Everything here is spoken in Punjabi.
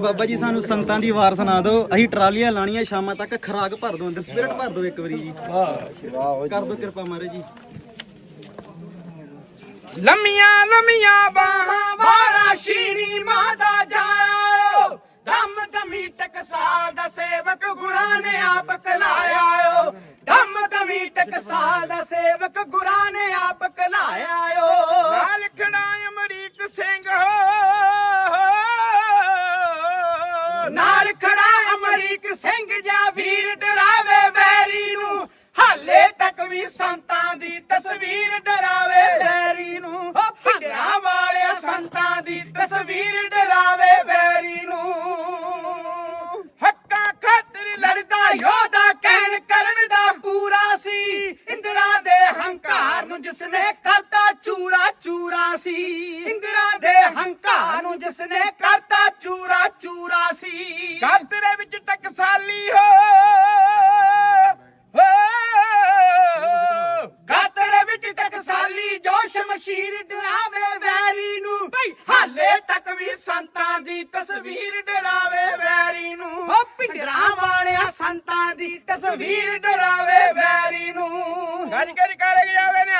ਬਾਬਾ ਜੀ, ਸਾਨੂੰ ਸੰਤਾਂ ਦੀ ਵਾਰ ਸੁਣਾ ਦਿਓ। ਅਸੀਂ ਟਰਾਲੀਆਂ ਲਾਣੀਆਂ ਸ਼ਾਮਾਂ ਤੱਕ ਖਰਾਕ ਭਰ ਦਿਓ, ਅੰਦਰ ਸਪਿਰਟ ਭਰ ਦਿਓ ਇੱਕ ਵਾਰੀ ਜੀ। ਕਰ ਦਿਓ ਕਿਰਪਾ ਮਹਾਰਾਜ ਜੀ। ਲੰਮੀਆਂ ਲੰਮੀਆਂ ਬਾਹਾਂ ਵਾਲਾ ਸ਼ੀਣੀ ਮਾਤਾ ਜਾਇਓ। ਦਮ ਦਮੀ ਟਕਸਾਲ ਦਾ ਸੇਵਕ ਗੁਰਾਂ ਨੇ ਆਪ ਕਲਾਇਆ ਓ ਦਮ ਦਮੀ ਟਕਸਾਲ ਦਾ ਸੇਵਕ ਨਾਲ ਖੜਾ ਅਮਰੀਕ ਸਿੰਘ ਜਾ ਵੀਰ ਡਰਾਵੇ ਵੈਰੀ ਨੂੰ। ਹਾਲੇ ਤੱਕ ਵੀ ਸੰਤਾਂ ਦੀ ਤਸਵੀਰ ਡਰਾਵੇ ਵੈਰੀ ਨੂੰ। ਭਿੰਡਰਾਂ ਵਾਲਿਆ ਸੰਤਾਂ ਦੀ ਤਸਵੀਰ ਡਰਾਵੇ ਵੈਰੀ ਨੂੰ। ਹੱਕਾਂ ਖਾਤਰ ਲੜਦਾ ਯੋਧਾ ਕਹਿਣ ਕਰਨ ਦਾ ਪੂਰਾ ਸੀ। ਇੰਦਰਾ ਦੇ ਹੰਕਾਰ ਨੂੰ ਜਿਸਨੇ ਕਰਤਾ ਚੂਰਾ ਚੂਰਾ ਸੀ। ਇੰਦਰਾ ਦੇ ਹੰਕਾਰ ਨੂੰ ਜਿਸਨੇ ਕਰਤਾ ਚੂਰਾ ਚੂਰਾ ਸੀ। ਗਾਤਰੇ ਵਿੱਚ ਟਕਸਾਲੀ ਹੋ। ਵਿੱਚ ਟਕਸਾਲੀ ਜੋਸ਼ ਮਸ਼ੀਰ ਡਰਾਵੇ ਵੈਰੀ ਨੂੰ। ਹਾਲੇ ਤੱਕ ਵੀ ਸੰਤਾਂ ਦੀ ਤਸਵੀਰ ਡਰਾਵੇ ਵੈਰੀ ਨੂੰ। ਓ ਪਿੰਡਰਾਂ ਵਾਲਿਆ ਸੰਤਾਂ ਦੀ ਤਸਵੀਰ ਡਰਾਵੇ ਵੈਰੀ ਨੂੰ। ਗੱਜ ਗੱਜ ਕਰ ਜਾਵੇ ਨੇ